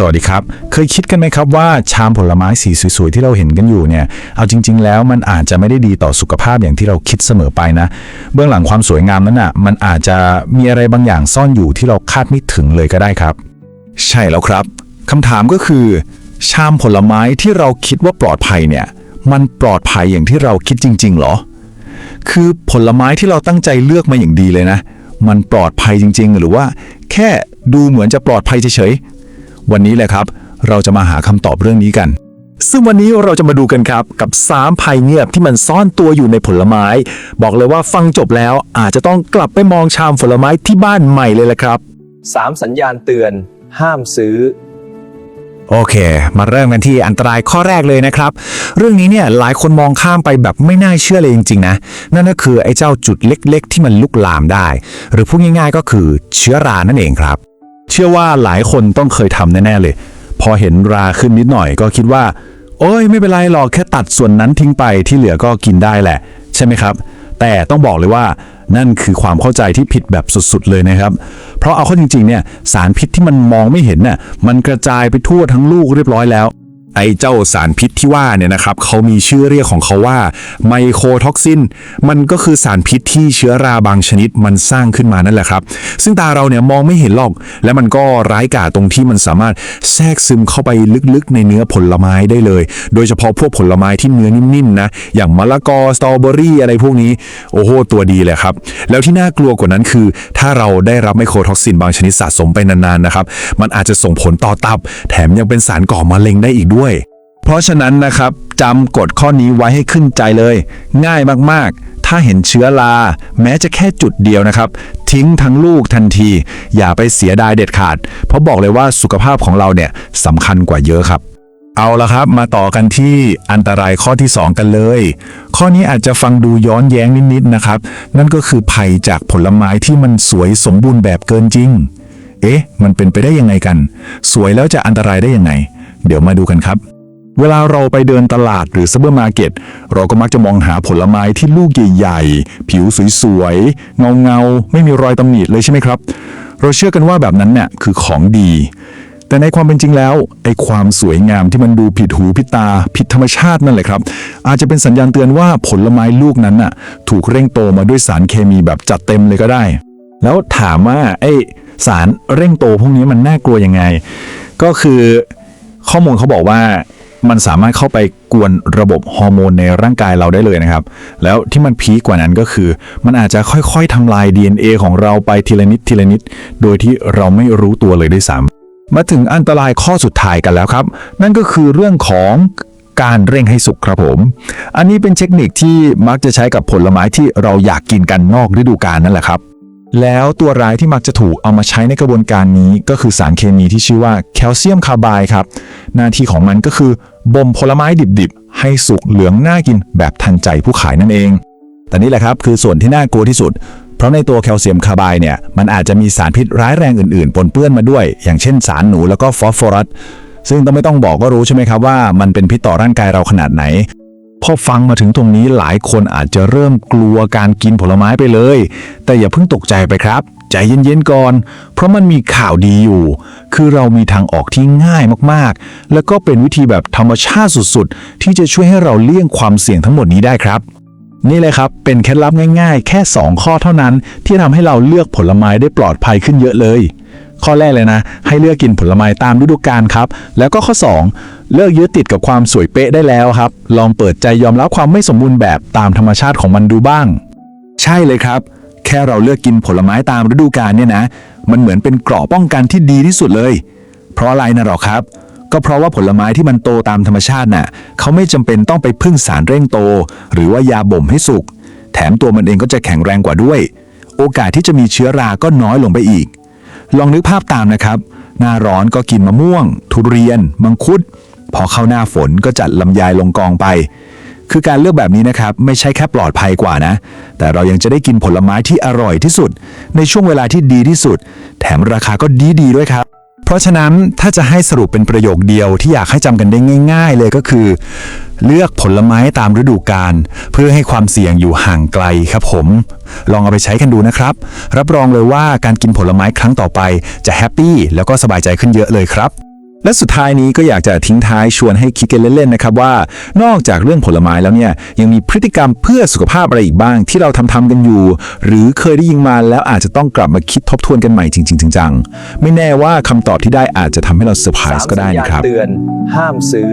สวัสดีครับ เคยคิดกันไหมครับว่าชามผลไม้สีสวยๆที่เราเห็นกันอยู่เนี่ย เอาจริง ๆ แล้วมันอาจจะไม่ได้ดีต่อสุขภาพอย่างที่เราคิดเสมอไปนะ เบื้องหลังความสวยงามนั้นน่ะ มันอาจจะมีอะไรบางอย่างซ่อนอยู่ที่เราคาดไม่ถึงเลยก็ได้ครับ ใช่แล้วครับคำถามก็คือ ชามผลไม้ที่เราคิดว่าปลอดภัยเนี่ย มันปลอดภัยอย่างที่เราคิดจริง ๆ หรอ คือผลไม้ที่เราตั้งใจเลือกมาอย่างดีเลยนะ มันปลอดภัยจริง ๆ หรือว่า แค่ดูเหมือนจะปลอดภัยเฉย วันนี้แหละครับ เราจะมาหาคำตอบเรื่องนี้กัน ซึ่งวันนี้เราจะมาดูกันครับ กับ 3 ภัยเงียบที่มันซ่อนตัวอยู่ในผลไม้ บอกเลยว่าฟังจบแล้วอาจจะต้องกลับไปมองชามผลไม้ที่บ้านใหม่เลยละครับ 3 สัญญาณเตือน ห้ามซื้อโอเค มาเริ่มกันที่อันตรายข้อแรกเลยนะครับ เรื่องนี้เนี่ยหลายคนมองข้ามไปแบบไม่น่าเชื่อเลยจริงๆนะ นั่นก็คือไอ้เจ้าจุดเล็กๆ ที่มันลุกลามได้ หรือพูดง่ายๆก็คือเชื้อรานั่นเองครับ เชื่อว่าหลายคนต้องเคยทำแน่ ๆ เลย พอเห็นราขึ้นนิดหน่อยก็คิดว่า โอ้ยไม่เป็นไรหรอกแค่ตัดส่วนนั้นทิ้งไปที่เหลือก็กินได้แหละ ใช่ไหมครับ แต่ต้องบอกเลยว่านั่นคือความเข้าใจที่ผิดแบบสุดๆเลยนะครับ เพราะเอาเข้าจริงๆเนี่ยสารพิษที่มันมองไม่เห็นน่ะมันกระจายไปทั่วทั้งลูกเรียบร้อยแล้ว ไอ้เจ้าสารพิษที่ว่าเนี่ยนะครับเขามีชื่อเรียกของเขาว่าไมโครท็อกซิน มันก็คือสารพิษที่เชื้อราบางชนิดมันสร้างขึ้นมานั่นแหละครับ ซึ่งตาเราเนี่ยมองไม่เห็นหรอก และมันก็ร้ายกาจตรงที่มันสามารถแทรกซึมเข้าไปลึกๆ ในเนื้อผลไม้ได้เลย โดยเฉพาะพวกผลไม้ที่เนื้อนิ่มๆนะอย่างมะละกอสตรอเบอรี่อะไรพวกนี้โอ้โหตัวดีเลยครับแล้วที่น่ากลัวกว่านั้นคือ ถ้าเราได้รับไมโครท็อกซินบางชนิดสะสมไปนานๆนะครับมันอาจจะส่งผลต่อตับ แถมยังเป็นสารก่อมะเร็งได้อีกด้วยด้วย เพราะฉะนั้นนะครับจำกฎข้อนี้ไว้ให้ขึ้นใจเลย ง่ายมากๆ ถ้าเห็นเชื้อรา แม้จะแค่จุดเดียวนะครับ ทิ้งทั้งลูกทันที อย่าไปเสียดายเด็ดขาด เพราะบอกเลยว่าสุขภาพของเราเนี่ยสำคัญกว่าเยอะครับเอาละครับ มาต่อกันที่อันตรายข้อที่ 2 กันเลย ข้อนี้อาจจะฟังดูย้อนแย้งนิดๆนะครับ นั่นก็คือภัยจากผลไม้ที่มันสวยสมบูรณ์แบบเกินจริง เอ๊ะ มันเป็นไปได้ยังไงกัน สวยแล้วจะอันตรายได้ยังไง เดี๋ยวมาดูกันครับ เวลาเราไปเดินตลาดหรือซูเปอร์มาร์เก็ตเราก็มักจะมองหาผลไม้ที่ลูกใหญ่ๆ ผิวสวยๆ เงาๆ ไม่มีรอยตำหนิเลยใช่ไหมครับ เราเชื่อกันว่าแบบนั้นเนี่ยคือของดี แต่ในความเป็นจริงแล้วไอ้ความสวยงามที่มันดูผิดหูผิดตา ผิดธรรมชาตินั่นแหละครับ อาจจะเป็นสัญญาณเตือนว่าผลไม้ลูกนั้นน่ะถูกเร่งโตมาด้วยสารเคมีแบบจัดเต็มเลยก็ได้ แล้วถามว่าไอ้สารเร่งโตพวกนี้มันน่ากลัวยังไง ก็คือ ข้อมูลเขาบอกว่ามันสามารถเข้าไปกวนระบบฮอร์โมนในร่างกายเราได้เลยนะครับ แล้วที่มันพีคกว่านั้นก็คือ มันอาจจะค่อยๆทำลาย DNA ของเราไปทีละนิดทีละนิด โดยที่เราไม่รู้ตัวเลยด้วยซ้ำมาถึงอันตรายข้อสุดท้ายกันแล้วครับ นั่นก็คือเรื่องของการเร่งให้สุกครับผม อันนี้เป็นเทคนิคที่มักจะใช้กับผลไม้ที่เราอยากกินกันนอกฤดูกาลนั่นแหละครับแล้วตัวร้ายที่มักจะถูกเอามาใช้ในกระบวนการนี้ก็คือสารเคมีที่ชื่อว่าแคลเซียมคาร์บด์ครับ หน้าที่ของมันก็คือบ่มผลไม้ดิบๆ ให้สุกเหลืองน่ากินแบบทันใจผู้ขายนั่นเอง แต่นี่แหละครับคือส่วนที่น่ากลัวที่สุด เพราะในตัวแคลเซียมคาร์ไบด์เนี่ยมันอาจจะมีสารพิษร้ายแรงอื่นๆ ปนเปื้อนมาด้วย อย่างเช่นสารหนูแล้วก็ฟอสฟอรัสซึ่งต้องไม่ต้องบอกก็รู้ใช่ไหมครับว่ามันเป็นพิษต่อร่างกายเราขนาดไหนพอฟังมาถึงตรงนี้หลายคนอาจจะเริ่มกลัวการกินผลไม้ไปเลย แต่อย่าเพิ่งตกใจไปครับ ใจเย็นๆก่อน เพราะมันมีข่าวดีอยู่ คือเรามีทางออกที่ง่ายมากๆ แล้วก็เป็นวิธีแบบธรรมชาติสุดๆ ที่จะช่วยให้เราเลี่ยงความเสี่ยงทั้งหมดนี้ได้ครับนี่เลยครับ เป็นเคล็ดลับง่ายๆ แค่ 2 ข้อเท่านั้น ที่ทำให้เราเลือกผลไม้ได้ปลอดภัยขึ้นเยอะเลย ข้อแรกเลยนะ ให้เลือกกินผลไม้ตามฤดูกาลครับ แล้วก็ข้อ 2 เลิกยึดติดกับความสวยเป๊ะได้แล้วครับ ลองเปิดใจยอมรับความไม่สมบูรณ์แบบตามธรรมชาติของมันดูบ้าง ใช่เลยครับ แค่เราเลือกกินผลไม้ตามฤดูกาลเนี่ยนะ มันเหมือนเป็นเกราะป้องกันที่ดีที่สุดเลย เพราะอะไรนะหรอครับ ก็เพราะว่าผลไม้ที่มันโตตามธรรมชาติน่ะเขาไม่จำเป็นต้องไปพึ่งสารเร่งโต หรือว่ายาบ่มให้สุก แถมตัวมันเองก็จะแข็งแรงกว่าด้วย โอกาสที่จะมีเชื้อราก็น้อยลงไปอีก ลองนึกภาพตามนะครับ หน้าร้อนก็กินมะม่วง ทุเรียน มังคุด พอเข้าหน้าฝนก็จัดลำไยลงกองไป คือการเลือกแบบนี้นะครับไม่ใช่แค่ปลอดภัยกว่านะ แต่เรายังจะได้กินผลไม้ที่อร่อยที่สุด ในช่วงเวลาที่ดีที่สุด แถมราคาก็ดีดีด้วยครับ เพราะฉะนั้นถ้าจะให้สรุปเป็นประโยคเดียวที่อยากให้จำกันได้ง่าย ๆ เลยก็คือ เลือกผลไม้ตามฤดูกาลเพื่อให้ความเสี่ยงอยู่ห่างไกลครับผม ลองเอาไปใช้กันดูนะครับ รับรองเลยว่าการกินผลไม้ครั้งต่อไปจะแฮปปี้แล้วก็สบายใจขึ้นเยอะเลยครับ และสุดท้ายนี้ก็อยากจะทิ้งท้ายชวนให้คิดกันเล่นๆนะครับว่า นอกจากเรื่องผลไม้แล้วเนี่ยยังมีพฤติกรรมเพื่อสุขภาพอะไรอีกบ้างที่เราทำทำกันอยู่ หรือเคยได้ยินมาแล้วอาจจะต้องกลับมาคิดทบทวนกันใหม่จริง ๆ จังๆ ไม่แน่ว่าคำตอบที่ได้อาจจะทำให้เราเซอร์ไพรส์ก็ได้นะครับเตือนห้ามซื้อ